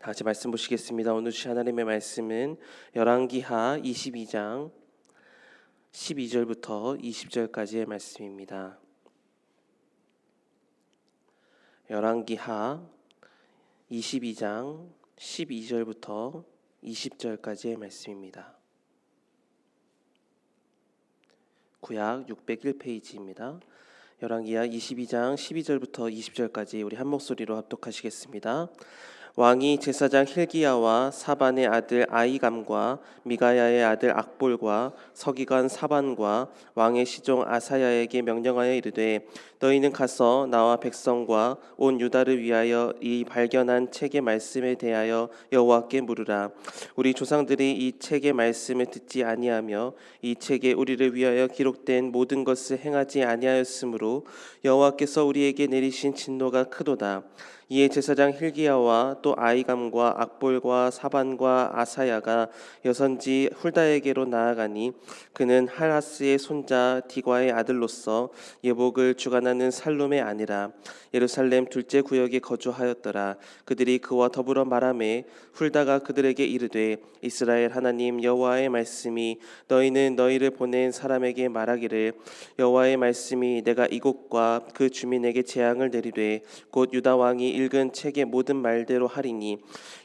다 같이 말씀 보시겠습니다. 오늘 주신 하나님의 말씀은 열왕기하 22장 12절부터 20절까지의 말씀입니다. 열왕기하 22장 12절부터 20절까지의 말씀입니다. 구약 601페이지입니다. 열왕기하 22장 12절부터 20절까지 우리 한 목소리로 합독하시겠습니다. 왕이 제사장 힐기야와 사반의 아들 아이감과 미가야의 아들 악볼과 서기관 사반과 왕의 시종 아사야에게 명령하여 이르되 너희는 가서 나와 백성과 온 유다를 위하여 이 발견한 책의 말씀에 대하여 여호와께 물으라. 우리 조상들이 이 책의 말씀을 듣지 아니하며 이 책에 우리를 위하여 기록된 모든 것을 행하지 아니하였으므로 여호와께서 우리에게 내리신 진노가 크도다. 이에 제사장 힐기야와 또 아이감과 악볼과 사반과 아사야가 여선지 훌다에게로 나아가니 그는 할하스의 손자 디과의 아들로서 예복을 주관하는 살룸의 아니라 예루살렘 둘째 구역에 거주하였더라. 그들이 그와 더불어 말하매 훌다가 그들에게 이르되 이스라엘 하나님 여호와의 말씀이 너희는 너희를 보낸 사람에게 말하기를 여호와의 말씀이 내가 이곳과 그 주민에게 재앙을 내리되 곧 유다 왕이 읽은 책의 모든 말대로 하리니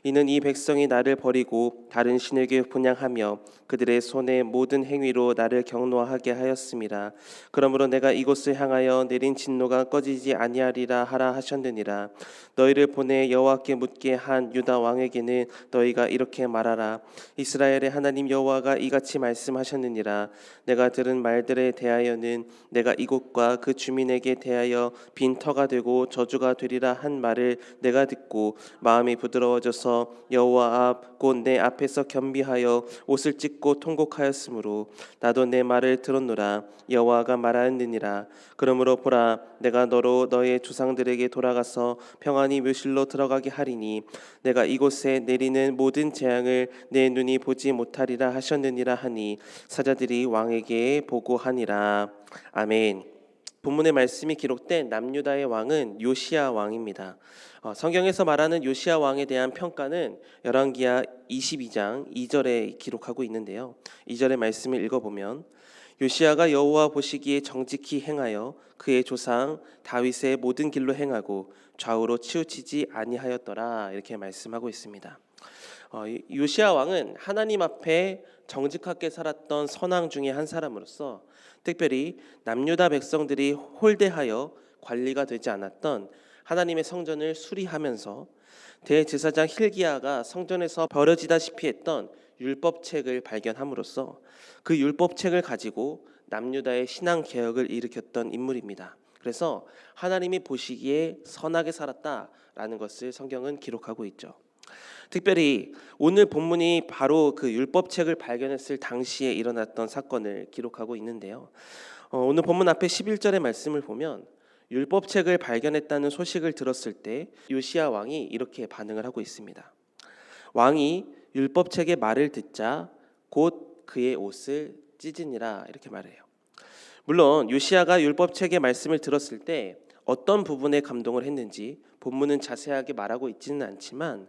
이는 이 백성이 나를 버리고 다른 신에게 분양하며 그들의 손의 모든 행위로 나를 경노하게 하였음이라 그러므로 내가 이곳을 향하여 내린 진노가 꺼지지 아니하리라 하라 하셨느니라. 너희를 보내 여호와께 묻게 한 유다 왕에게는 너희가 이렇게 말하라. 이스라엘의 하나님 여호와가 이같이 말씀하셨느니라. 내가 들은 말들에 대하여는 내가 이곳과 그 주민에게 대하여 빈터가 되고 저주가 되리라 한 말을 내가 듣고 마 음이 부드러워져서 여호와 앞 곧 내 앞에서 겸비하여 옷을 찢고 통곡하였으므로 나도 내 말을 들었노라. 여호와가 말하느니라. 그러므로 보라 내가 너로 너의 조상들에게 돌아가서 평안히 묘실로 들어가게 하리니 내가 이곳에 내리는 모든 재앙을 내 눈이 보지 못하리라 하셨느니라 하니 사자들이 왕에게 보고하니라. 아멘. 본문의 말씀이 기록된 남유다의 왕은 요시야 왕입니다. 어, 성경에서 말하는 요시야 왕에 대한 평가는 열왕기하 22장 2절에 기록하고 있는데요. 2절의 말씀을 읽어보면 요시야가 여호와 보시기에 정직히 행하여 그의 조상 다윗의 모든 길로 행하고 좌우로 치우치지 아니하였더라 이렇게 말씀하고 있습니다. 어, 요시야 왕은 하나님 앞에 정직하게 살았던 선왕 중에 한 사람으로서 특별히 남유다 백성들이 홀대하여 관리가 되지 않았던 하나님의 성전을 수리하면서 대제사장 힐기야가 성전에서 벌어지다시피 했던 율법책을 발견함으로써 그 율법책을 가지고 남유다의 신앙 개혁을 일으켰던 인물입니다. 그래서 하나님이 보시기에 선하게 살았다라는 것을 성경은 기록하고 있죠. 특별히 오늘 본문이 바로 그 율법책을 발견했을 당시에 일어났던 사건을 기록하고 있는데요. 어, 오늘 본문 앞에 11절의 말씀을 보면 율법책을 발견했다는 소식을 들었을 때 요시야 왕이 이렇게 반응을 하고 있습니다. 왕이 율법책의 말을 듣자 곧 그의 옷을 찢으니라 이렇게 말해요. 물론 요시야가 율법책의 말씀을 들었을 때 어떤 부분에 감동을 했는지 본문은 자세하게 말하고 있지는 않지만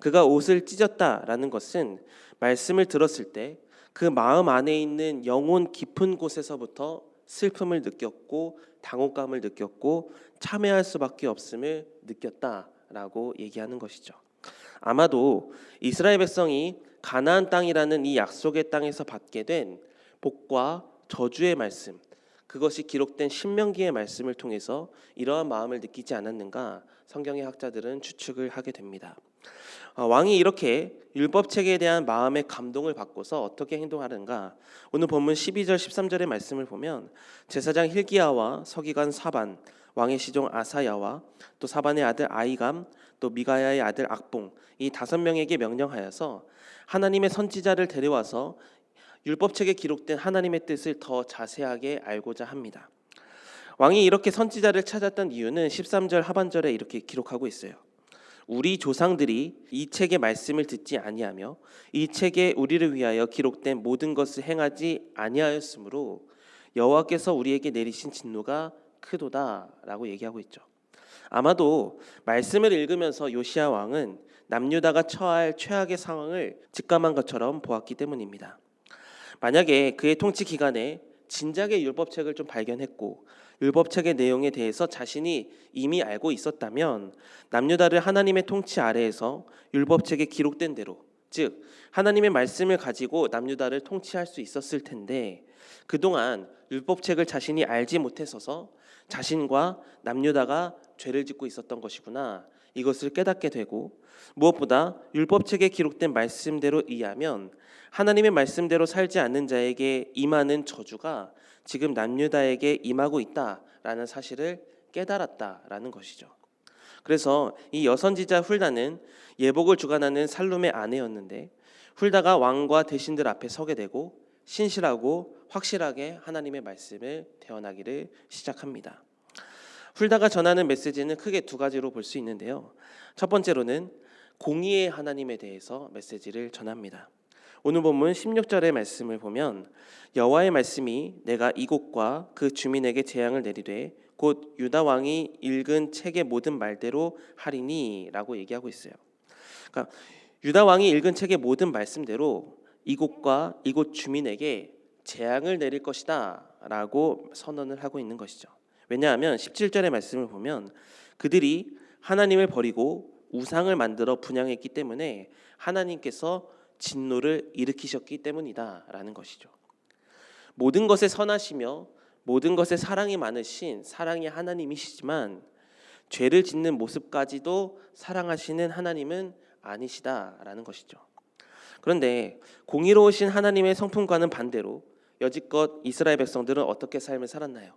그가 옷을 찢었다라는 것은 말씀을 들었을 때 그 마음 안에 있는 영혼 깊은 곳에서부터 슬픔을 느꼈고 당혹감을 느꼈고 참회할 수밖에 없음을 느꼈다라고 얘기하는 것이죠. 아마도 이스라엘 백성이 가나안 땅이라는 이 약속의 땅에서 받게 된 복과 저주의 말씀 그것이 기록된 신명기의 말씀을 통해서 이러한 마음을 느끼지 않았는가 성경의 학자들은 추측을 하게 됩니다. 어, 왕이 이렇게 율법책에 대한 마음의 감동을 받고서 어떻게 행동하는가? 오늘 본문 12절 13절의 말씀을 보면 제사장 힐기야와 서기관 사반, 왕의 시종 아사야와 또 사반의 아들 아이감, 또 미가야의 아들 악봉 이 다섯 명에게 명령하여서 하나님의 선지자를 데려와서 율법책에 기록된 하나님의 뜻을 더 자세하게 알고자 합니다. 왕이 이렇게 선지자를 찾았던 이유는 13절 하반절에 이렇게 기록하고 있어요. 우리 조상들이 이 책의 말씀을 듣지 아니하며 이 책에 우리를 위하여 기록된 모든 것을 행하지 아니하였으므로 여호와께서 우리에게 내리신 진노가 크도다라고 얘기하고 있죠. 아마도 말씀을 읽으면서 요시야 왕은 남유다가 처할 최악의 상황을 직감한 것처럼 보았기 때문입니다. 만약에 그의 통치 기간에 진작에 율법책을 좀 발견했고 율법책의 내용에 대해서 자신이 이미 알고 있었다면 남유다를 하나님의 통치 아래에서 율법책에 기록된 대로 즉 하나님의 말씀을 가지고 남유다를 통치할 수 있었을 텐데 그동안 율법책을 자신이 알지 못해서서 자신과 남유다가 죄를 짓고 있었던 것이구나. 이것을 깨닫게 되고 무엇보다 율법책에 기록된 말씀대로 이해하면 하나님의 말씀대로 살지 않는 자에게 임하는 저주가 지금 남유다에게 임하고 있다라는 사실을 깨달았다라는 것이죠. 그래서 이 여선지자 훌다는 예복을 주관하는 살룸의 아내였는데 훌다가 왕과 대신들 앞에 서게 되고 신실하고 확실하게 하나님의 말씀을 대언하기를 시작합니다. 훌다가 전하는 메시지는 크게 두 가지로 볼 수 있는데요. 첫 번째로는 공의의 하나님에 대해서 메시지를 전합니다. 오늘 본문 16절의 말씀을 보면 여호와의 말씀이 내가 이곳과 그 주민에게 재앙을 내리되 곧 유다 왕이 읽은 책의 모든 말대로 하리니라고 얘기하고 있어요. 그러니까 유다 왕이 읽은 책의 모든 말씀대로 이곳과 이곳 주민에게 재앙을 내릴 것이다라고 선언을 하고 있는 것이죠. 왜냐하면 17절의 말씀을 보면 그들이 하나님을 버리고 우상을 만들어 분양했기 때문에 하나님께서 진노를 일으키셨기 때문이다라는 것이죠. 모든 것에 선하시며 모든 것에 사랑이 많으신 사랑의 하나님이시지만 죄를 짓는 모습까지도 사랑하시는 하나님은 아니시다라는 것이죠. 그런데 공의로우신 하나님의 성품과는 반대로 여지껏 이스라엘 백성들은 어떻게 삶을 살았나요?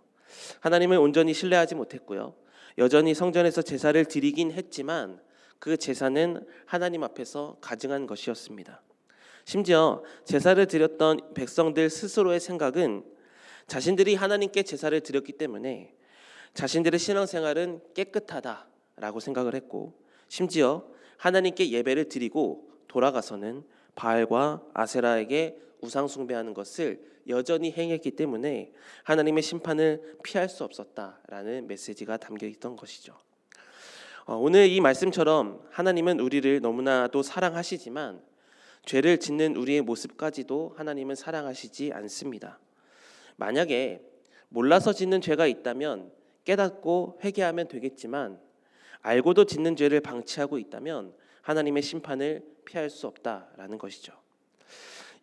하나님을 온전히 신뢰하지 못했고요. 여전히 성전에서 제사를 드리긴 했지만 그 제사는 하나님 앞에서 가증한 것이었습니다. 심지어 제사를 드렸던 백성들 스스로의 생각은 자신들이 하나님께 제사를 드렸기 때문에 자신들의 신앙생활은 깨끗하다라고 생각을 했고 심지어 하나님께 예배를 드리고 돌아가서는 바알과 아세라에게 우상 숭배하는 것을 여전히 행했기 때문에 하나님의 심판을 피할 수 없었다라는 메시지가 담겨 있던 것이죠. 어, 오늘 이 말씀처럼 하나님은 우리를 너무나도 사랑하시지만 죄를 짓는 우리의 모습까지도 하나님은 사랑하시지 않습니다. 만약에 몰라서 짓는 죄가 있다면 깨닫고 회개하면 되겠지만 알고도 짓는 죄를 방치하고 있다면 하나님의 심판을 피할 수 없다라는 것이죠.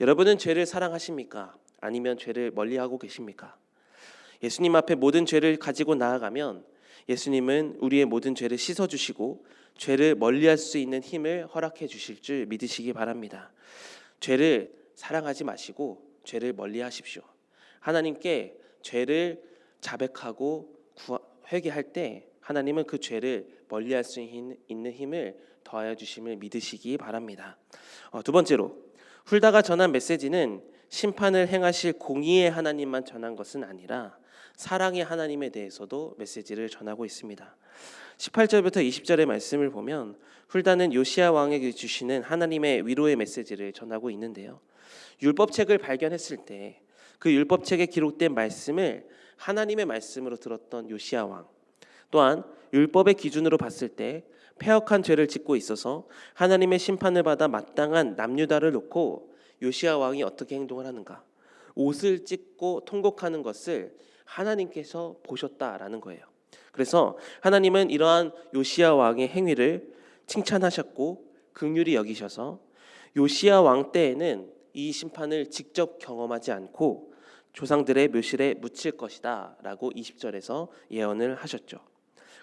여러분은 죄를 사랑하십니까? 아니면 죄를 멀리하고 계십니까? 예수님 앞에 모든 죄를 가지고 나아가면 예수님은 우리의 모든 죄를 씻어 주시고 죄를 멀리할 수 있는 힘을 허락해 주실 줄 믿으시기 바랍니다. 죄를 사랑하지 마시고 죄를 멀리하십시오. 하나님께 죄를 자백하고 회개할 때 하나님은 그 죄를 멀리할 수 있는 힘을 더하여 주심을 믿으시기 바랍니다. 어, 두 번째로 훌다가 전한 메시지는 심판을 행하실 공의의 하나님만 전한 것은 아니라 사랑의 하나님에 대해서도 메시지를 전하고 있습니다. 18절부터 20절의 말씀을 보면 훌다는 요시아 왕에게 주시는 하나님의 위로의 메시지를 전하고 있는데요. 율법책을 발견했을 때 그 율법책에 기록된 말씀을 하나님의 말씀으로 들었던 요시아 왕 또한 율법의 기준으로 봤을 때 폐역한 죄를 짓고 있어서 하나님의 심판을 받아 마땅한 남유다를 놓고 요시아 왕이 어떻게 행동을 하는가? 옷을 찢고 통곡하는 것을 하나님께서 보셨다라는 거예요. 그래서 하나님은 이러한 요시아 왕의 행위를 칭찬하셨고 긍휼히 여기셔서 요시아 왕 때에는 이 심판을 직접 경험하지 않고 조상들의 묘실에 묻힐 것이다라고 20절에서 예언을 하셨죠.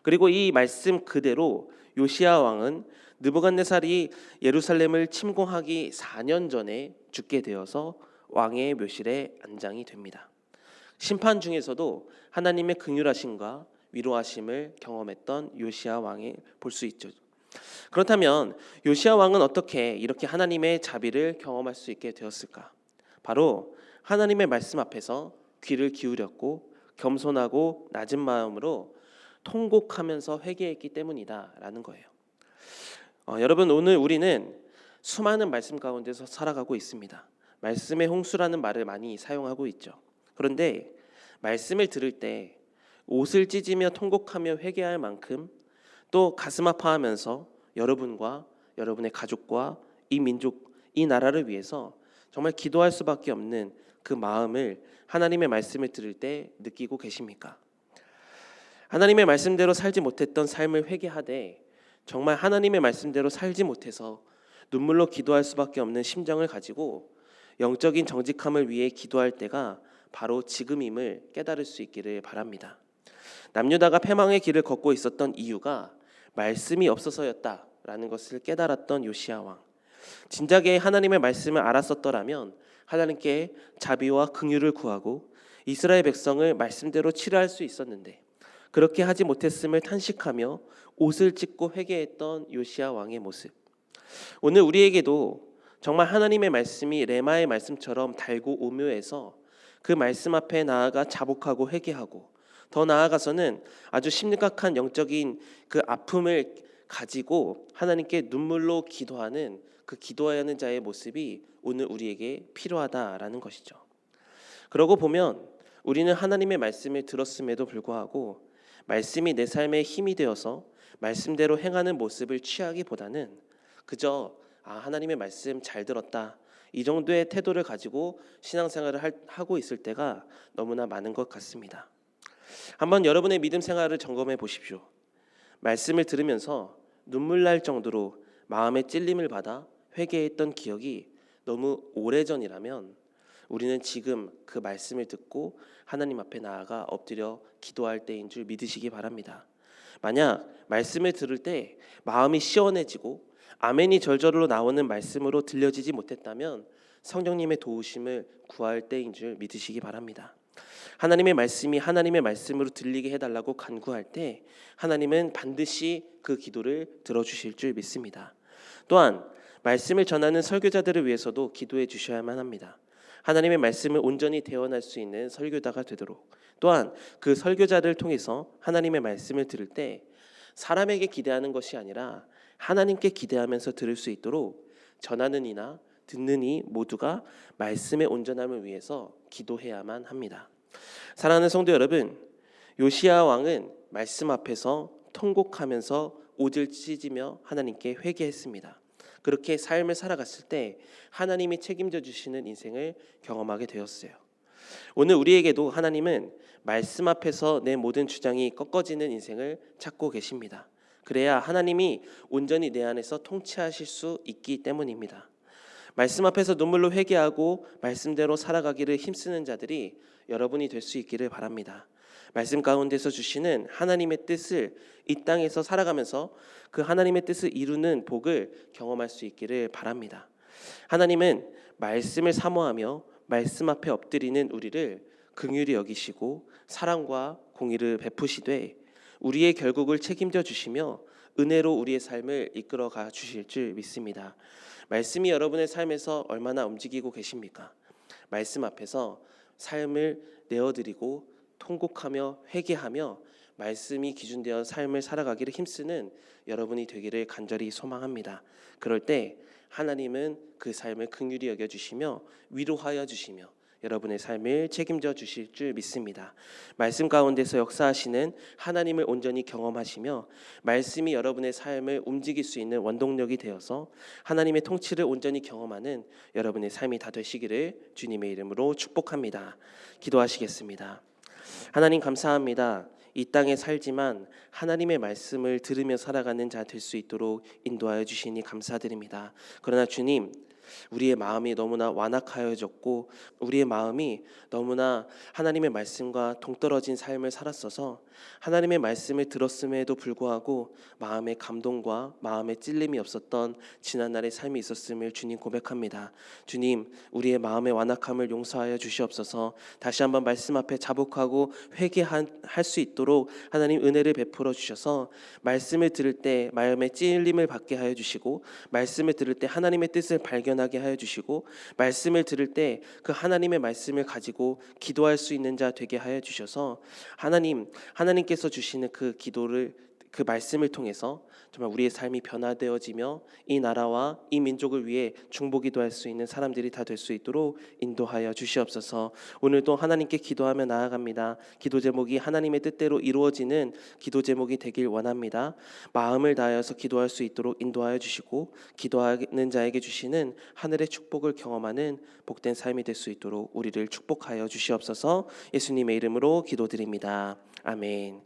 그리고 이 말씀 그대로 요시아 왕은 느부갓네살이 예루살렘을 침공하기 4년 전에 죽게 되어서 왕의 묘실에 안장이 됩니다. 심판 중에서도 하나님의 긍휼하심과 위로하심을 경험했던 요시아 왕이 볼 수 있죠. 그렇다면 요시아 왕은 어떻게 이렇게 하나님의 자비를 경험할 수 있게 되었을까? 바로 하나님의 말씀 앞에서 귀를 기울였고 겸손하고 낮은 마음으로 통곡하면서 회개했기 때문이다라는 거예요. 어, 여러분 오늘 우리는 수많은 말씀 가운데서 살아가고 있습니다. 말씀의 홍수라는 말을 많이 사용하고 있죠. 그런데 말씀을 들을 때 옷을 찢으며 통곡하며 회개할 만큼 또 가슴 아파하면서 여러분과 여러분의 가족과 이 민족, 이 나라를 위해서 정말 기도할 수밖에 없는 그 마음을 하나님의 말씀을 들을 때 느끼고 계십니까? 하나님의 말씀대로 살지 못했던 삶을 회개하되 정말 하나님의 말씀대로 살지 못해서 눈물로 기도할 수밖에 없는 심정을 가지고 영적인 정직함을 위해 기도할 때가 바로 지금임을 깨달을 수 있기를 바랍니다. 남유다가 패망의 길을 걷고 있었던 이유가 말씀이 없어서였다라는 것을 깨달았던 요시아 왕. 진작에 하나님의 말씀을 알았었더라면 하나님께 자비와 긍휼을 구하고 이스라엘 백성을 말씀대로 치료할 수 있었는데 그렇게 하지 못했음을 탄식하며 옷을 찢고 회개했던 요시아 왕의 모습. 오늘 우리에게도 정말 하나님의 말씀이 레마의 말씀처럼 달고 오묘해서 그 말씀 앞에 나아가 자복하고 회개하고 더 나아가서는 아주 심각한 영적인 그 아픔을 가지고 하나님께 눈물로 기도하는 그 기도하는 자의 모습이 오늘 우리에게 필요하다라는 것이죠. 그러고 보면 우리는 하나님의 말씀을 들었음에도 불구하고 말씀이 내 삶의 힘이 되어서 말씀대로 행하는 모습을 취하기보다는 그저 아 하나님의 말씀 잘 들었다 이 정도의 태도를 가지고 신앙생활을 할, 하고 있을 때가 너무나 많은 것 같습니다. 한번 여러분의 믿음 생활을 점검해 보십시오. 말씀을 들으면서 눈물 날 정도로 마음의 찔림을 받아 회개했던 기억이 너무 오래전이라면 우리는 지금 그 말씀을 듣고 하나님 앞에 나아가 엎드려 기도할 때인 줄 믿으시기 바랍니다. 만약 말씀을 들을 때 마음이 시원해지고 아멘이 절절로 나오는 말씀으로 들려지지 못했다면 성령님의 도우심을 구할 때인 줄 믿으시기 바랍니다. 하나님의 말씀이 하나님의 말씀으로 들리게 해달라고 간구할 때 하나님은 반드시 그 기도를 들어주실 줄 믿습니다. 또한 말씀을 전하는 설교자들을 위해서도 기도해 주셔야만 합니다. 하나님의 말씀을 온전히 대언할 수 있는 설교자가 되도록 또한 그 설교자를 통해서 하나님의 말씀을 들을 때 사람에게 기대하는 것이 아니라 하나님께 기대하면서 들을 수 있도록 전하는 이나 듣는 이 모두가 말씀의 온전함을 위해서 기도해야만 합니다. 사랑하는 성도 여러분, 요시아 왕은 말씀 앞에서 통곡하면서 옷을 찢으며 하나님께 회개했습니다. 그렇게 삶을 살아갔을 때 하나님이 책임져 주시는 인생을 경험하게 되었어요. 오늘 우리에게도 하나님은 말씀 앞에서 내 모든 주장이 꺾어지는 인생을 찾고 계십니다. 그래야 하나님이 온전히 내 안에서 통치하실 수 있기 때문입니다. 말씀 앞에서 눈물로 회개하고 말씀대로 살아가기를 힘쓰는 자들이 여러분이 될 수 있기를 바랍니다. 말씀 가운데서 주시는 하나님의 뜻을 이 땅에서 살아가면서 그 하나님의 뜻을 이루는 복을 경험할 수 있기를 바랍니다. 하나님은 말씀을 사모하며 말씀 앞에 엎드리는 우리를 긍휼히 여기시고 사랑과 공의를 베푸시되 우리의 결국을 책임져 주시며 은혜로 우리의 삶을 이끌어 가 주실 줄 믿습니다. 말씀이 여러분의 삶에서 얼마나 움직이고 계십니까? 말씀 앞에서 삶을 내어드리고 통곡하며 회개하며 말씀이 기준되어 삶을 살아가기를 힘쓰는 여러분이 되기를 간절히 소망합니다. 그럴 때 하나님은 그 삶을 긍휼히 여겨 주시며 위로하여 주시며 여러분의 삶을 책임져 주실 줄 믿습니다. 말씀 가운데서 역사하시는 하나님을 온전히 경험하시며 말씀이 여러분의 삶을 움직일 수 있는 원동력이 되어서 하나님의 통치를 온전히 경험하는 여러분의 삶이 다 되시기를 주님의 이름으로 축복합니다. 기도하시겠습니다. 하나님 감사합니다. 이 땅에 살지만 하나님의 말씀을 들으며 살아가는 자 될 수 있도록 인도하여 주시니 감사드립니다. 그러나 주님 우리의 마음이 너무나 완악하여졌고 우리의 마음이 너무나 하나님의 말씀과 동떨어진 삶을 살았어서 하나님의 말씀을 들었음에도 불구하고 마음의 감동과 마음의 찔림이 없었던 지난날의 삶이 있었음을 주님 고백합니다. 주님, 우리의 마음의 완악함을 용서하여 주시옵소서. 다시 한번 말씀 앞에 자복하고 회개할 수 있도록 하나님 은혜를 베풀어 주셔서 말씀을 들을 때 마음의 찔림을 받게 하여 주시고 말씀을 들을 때 하나님의 뜻을 발견하게 하여 주시고 말씀을 들을 때 그 하나님의 말씀을 가지고 기도할 수 있는 자 되게 하여 주셔서 하나님 하나님께서 주시는 그 기도를 그 말씀을 통해서 정말 우리의 삶이 변화되어지며 이 나라와 이 민족을 위해 중보기도할 수 있는 사람들이 다 될 수 있도록 인도하여 주시옵소서. 오늘도 하나님께 기도하며 나아갑니다. 기도 제목이 하나님의 뜻대로 이루어지는 기도 제목이 되길 원합니다. 마음을 다하여서 기도할 수 있도록 인도하여 주시고 기도하는 자에게 주시는 하늘의 축복을 경험하는 복된 삶이 될 수 있도록 우리를 축복하여 주시옵소서. 예수님의 이름으로 기도드립니다. 아멘.